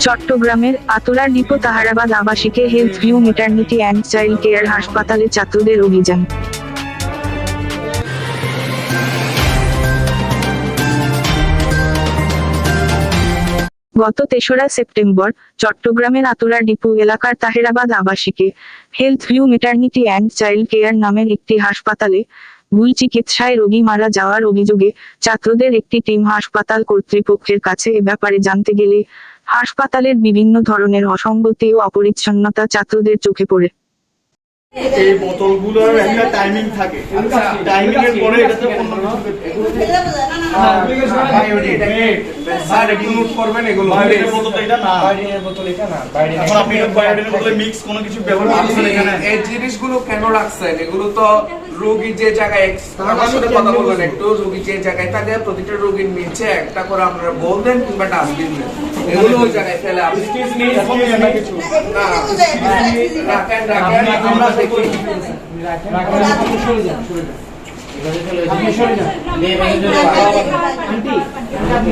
চট্টগ্রামের Atola depot তাহারাবাদ আবাসিকে health view maternity and child care হাসপাতালে ছাত্রদের অভিযান। গত তেসরা সেপ্টেম্বর চট্টগ্রামের আতুরা ডিপু এলাকার Taherabad আবাসিকে health view maternity and child care নামের একটি হাসপাতালে ভুল চিকিৎসায় রোগী মারা যাওয়ার অভিযোগে ছাত্রদের একটি টিম হাসপাতাল কর্তৃপক্ষের কাছে এ ব্যাপারে জানতে গেলে হাসপাতালের বিভিন্ন ধরনের অসঙ্গতি ও অপরিচ্ছন্নতা ছাত্রদের চোখে পড়ে। এই বোতলগুলোর একটা টাইমিং থাকে। টাইমিং এর পরে। এটাতে বোতল বোতল বোতলে এখানে? এই জিনিসগুলো কেন রাখছেন? এগুলো তো রোগী যে জায়গায় আমার সাথে কথা বলবেন একটু রোগী যে জায়গায় থাকে প্রতিটা রোগীর নিচে একটা করে আপনারা বলবেন কিংবা ডাস্টবিন দেন। এগুলো ওই জায়গায় ফেলে আপনি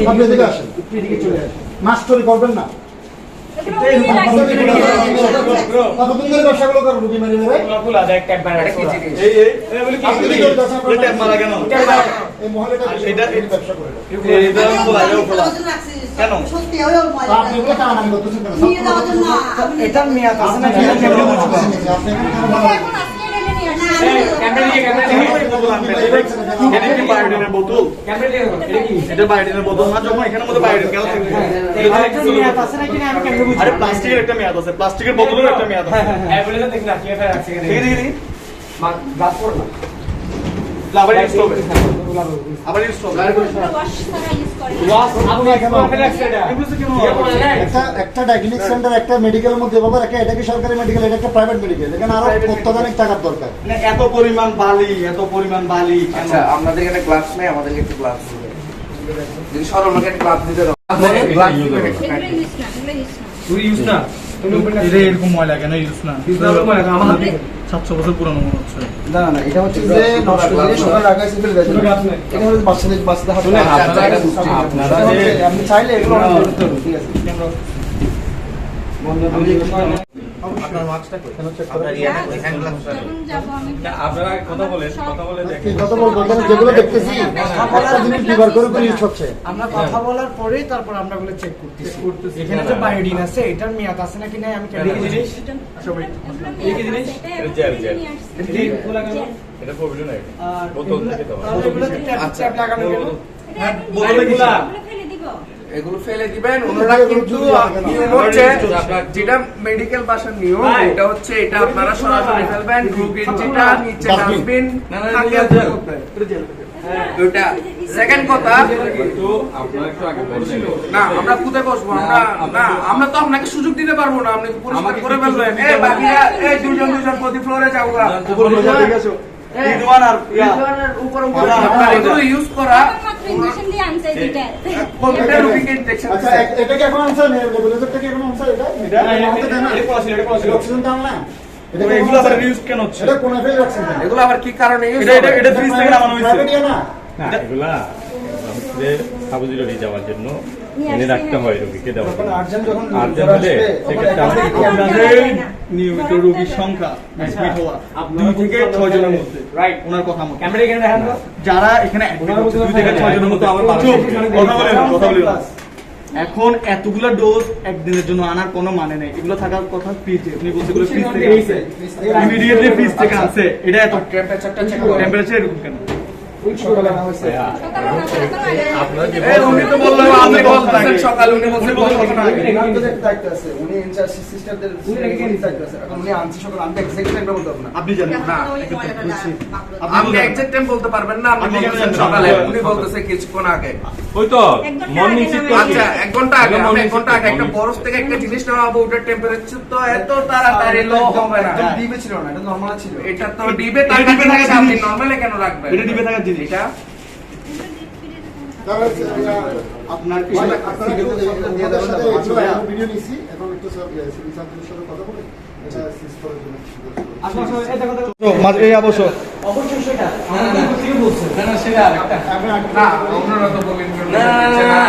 আপনি এদিকে আসেন। মাস্টারি করবেন না। এটা মেয়াদ আছে না আপনি এখানে কেন বলছেন? আপনি এখানে কেন বলছেন? এটা বায়োডিনের বোতল। না যখন মধ্যে বায়োডিন কেন আছে কেমনে বুঝব আরে প্লাস্টিকের একটা মেয়াদ আছে। প্লাস্টিকের বোতলের একটা মেয়াদ আছে। দেখি আবার ইউজ করবে আবার ইউজ করবে একটা একটা ডায়াগনিক সেন্টার একটা মেডিকেলের মধ্যে বাবা একটা এটা কি সরকারি মেডিকেল এটা একটা প্রাইভেট মেডিকেল এখানে আরও অত্যাধুনিক টাকার দরকার। মানে এত পরিমাণ বালি এত পরিমাণ বালি আচ্ছা আপনাদের এখানে গ্লাভস নেই আমাদেরকে একটু গ্লাভস যদি সরল লোকের গ্লাভস দিতে দাও। এটা এরকম ময়লা কেন ইউজ না। সাতশো বছর পুরানো মনে হচ্ছে। না না এটা হচ্ছে যে নষ্ট জিনিস ওখানে রাখা আছে। ফেলে দেয় এটা হচ্ছে বাচ্চাদের বাচ্চাদের হাতে আপনারা আপনি চাইলে এগুলো অনেক করতে আপনার কই কি? কথা বলব এখানে যেগুলো দেখতেছি একটা জিনিস বিবার করে করে হচ্ছে। আমরা কথা বলার পরেই তারপর আমরা গুলো চেক করতেছি। এখানে যে বায়োডিন আছে এটার মেয়াদ আছে নাকি নাই আমি কেমনে বুঝব? আর এগুলো- তাহলে এগুলোতে ট্যাপ- আচ্ছা। ট্যাপ লাগানো গেল? বোতলে কি এগুলো ফেলে দিবেন ওনারা কিন্তু নিয়ম হচ্ছে যেটা মেডিকেল ভাষার নিয়ম এটা হচ্ছে এটা আপনারা সরাসরি ফেলবেন রোগীর যেটা নিচে ডাস্টবিন ওটা সেকেন্ড কথা না আমরা কোথায় বসবো আমরা না আমরা তো আপনাকে সুযোগ দিতে পারব না আপনি করে ফেলবেন এই বাকিরা এই দুজন দুজন প্রতি ফ্লোরে যাও এগুলো আচ্ছা আবার answer? ইউজ কেন হচ্ছে? এটা কোন ফেলে রাখছেন কেন? এগুলো আবার কি কারণে এগুলা হচ্ছে সাবুজি রোগী যাওয়ার জন্য এনে রাখতে হয় রোগীকে জন্য। আর্জেন্ট যখন হলে সেক্ষেত্রে নিয়মিত রোগীর সংখ্যা অ্যাডমিট হওয়া দুই থেকে ছয় জনের মধ্যে ওনার কথা মতো। যারা এখানে দুই থেকে ছয় জনের মতো আমার কথা বলে কথা বলে। এখন এতগুলো ডোজ একদিনের জন্য আনার কোনো মানে নেই। এগুলো থাকার কথা ফ্রিজে উনি বলছে এগুলো ফ্রিজ থেকে আনছে ইমিডিয়েটলি ফ্রিজ থেকে আনছে এটা এত টেম্পারেচারটা চেক করে। টেম্পারেচার এরকম কেন? আপনি জানেন না আপনি এক্সাক্ট টাইম বলতে পারবেন না? আপনি? সকালে উনি বলতেছে কিছুক্ষণ আগে। ওই তো মর্নিং শিফট আচ্ছা এক ঘণ্টা আগে আমরা এক ঘণ্টা আগে একটা বরফ থেকে একটা জিনিস নেওয়া ওটার টেম্পারেচার তো এত তাড়াতাড়ি লো হবে না। ডিবে ছিল না, এটা normal ছিল। এটা তো ডিবে এটা ডিবে থাকা আপনি। নরমালে কেন রাখবেন? এটা ডিবে জিনিস। এটা? আপনার এই অবশ্য অবশ্যই সেটা না। না।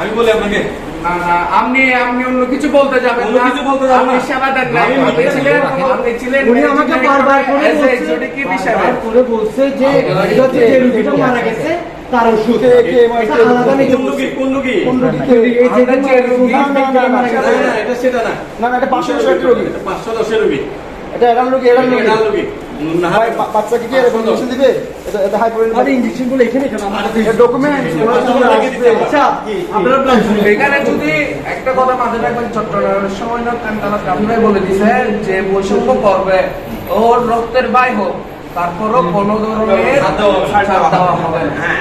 আমি বলি আপনাকে না না আপনি আপনি অন্য কিছু বলতে যাবেন না। কিছু বলতে যাবেন আপনি সেবা দেন না। আপনি ছিলেন আপনি ছিলেন উনি আমাকে বারবার করে বলছে executive হিসেবে। বারবার করে বলছে যে এটা যে রুগীটা মারা গেছে তার ওষুধ। এটা আলাদা কোন রুগী কোন রুগী? এই যে রুগী মারা না, না, এটা সেটা না। না না এটা পাঁচশো দশের একটা রোগী। এটা পাঁচশো দশের এটা এরাম রোগী এরাম রোগী। এটা রুগী। না বাচ্চাকে কি এরকম ইঞ্জেকশন দিবে? এটা এটা হাই আরে ইনজেকশনগুলো এখানে কেন? আমাদের ডকুমেন্ট আচ্ছা আপনারা প্ল্যান এখানে যদি একটা কথা মাথায় রাখবেন চট্টগ্রামের সময় না বলে দিছে যে বৈষম্য করবে। ওর রক্তের বাই হোক তারপরও কোনো ধরনের দেওয়া হবে হ্যাঁ।